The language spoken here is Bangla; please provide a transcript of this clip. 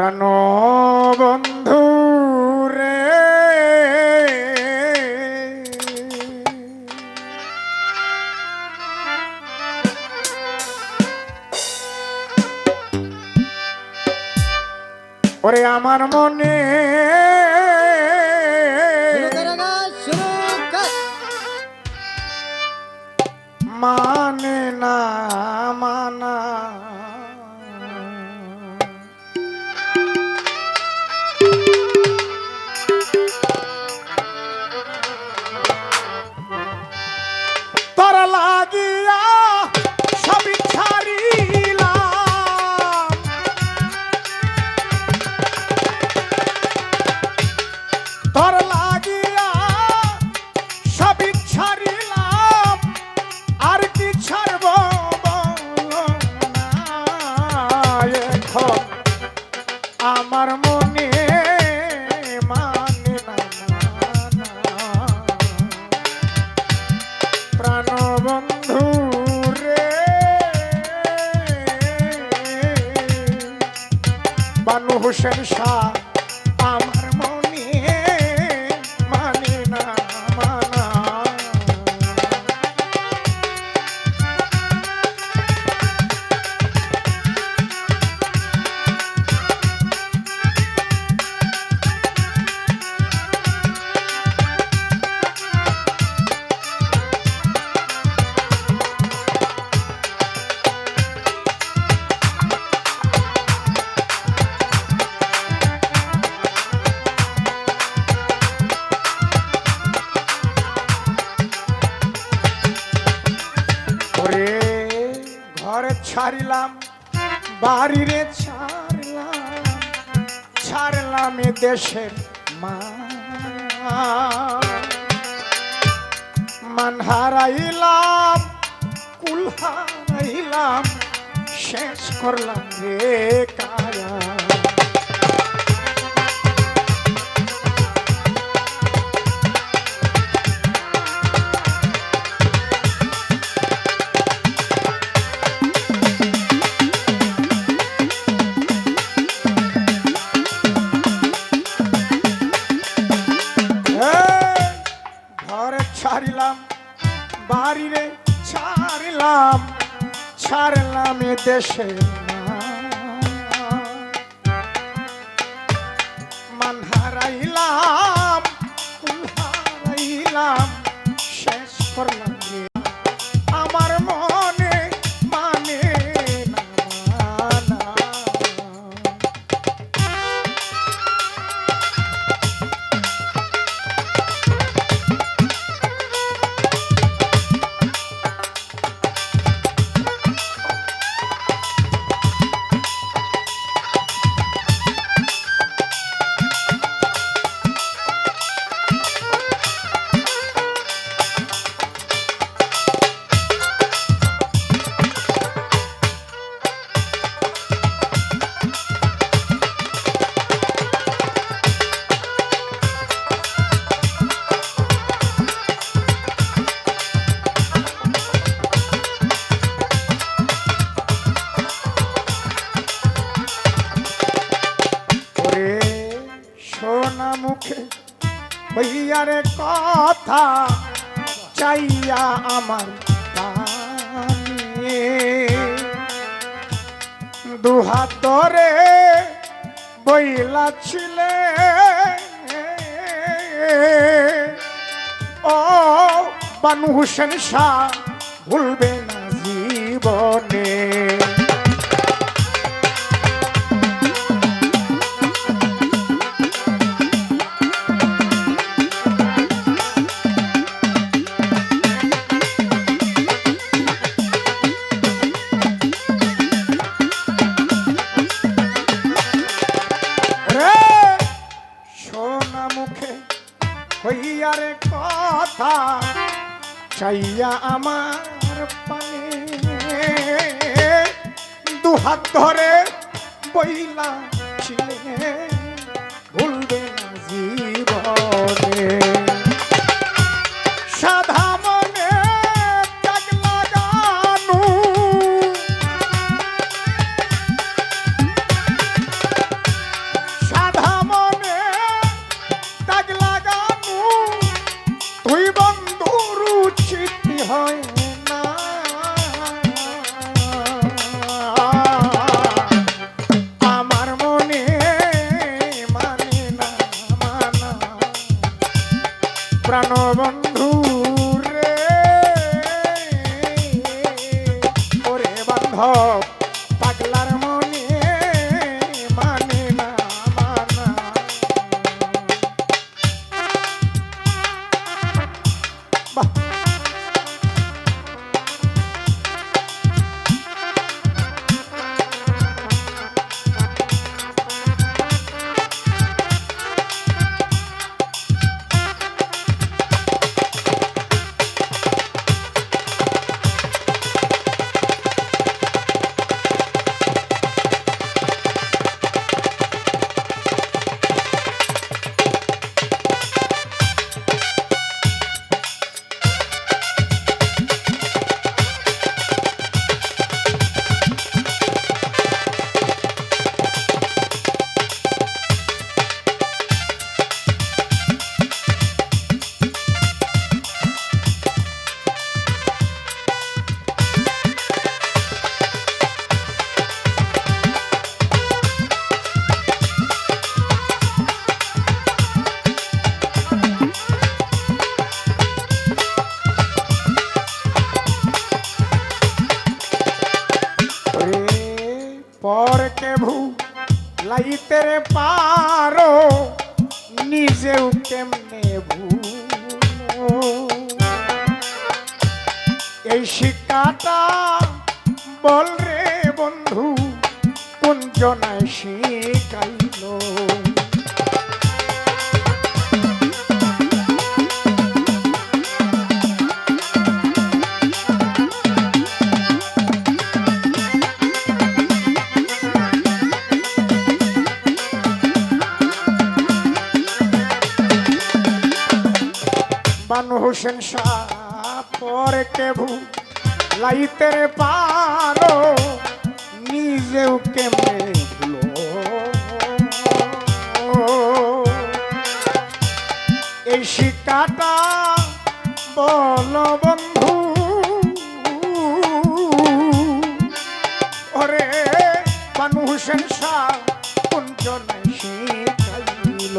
প্রাণ বন্ধু রে ওরে আমার মনে মানে না লাগিয়া বানু হোসেন শাহ। ছাড়িলাম, বাড়িরে ছাড়লাম ছাড়লাম এ দেশের মা মান হারাইলাম, কুল হারাইলাম, শেষ করলাম রে কায়া। দেশে মান হারাইলাম। কথা চাইয়া আমার। দুহাত ধরে বইলা ছিলে ও বানু হোসেন শাহ ভুলবে না জীবনে হইয়ারে কথা চাইয়া আমার পানে দুহাত ধরে বইলা ভু লাইতে রে পারো, নিজেও কেমনে ভু এই শিক্ষাটা বল রে বন্ধু, কোন জনায় শিখাইলো? বানু হোসেন শাহ, পরে কেবু লাইতে রে পারো, নিজেও কেমনে ভুলো? এই শিকাটা বল বন্ধু, ওরে বানু হোসেন শাহ, কোন জনে শিখাইল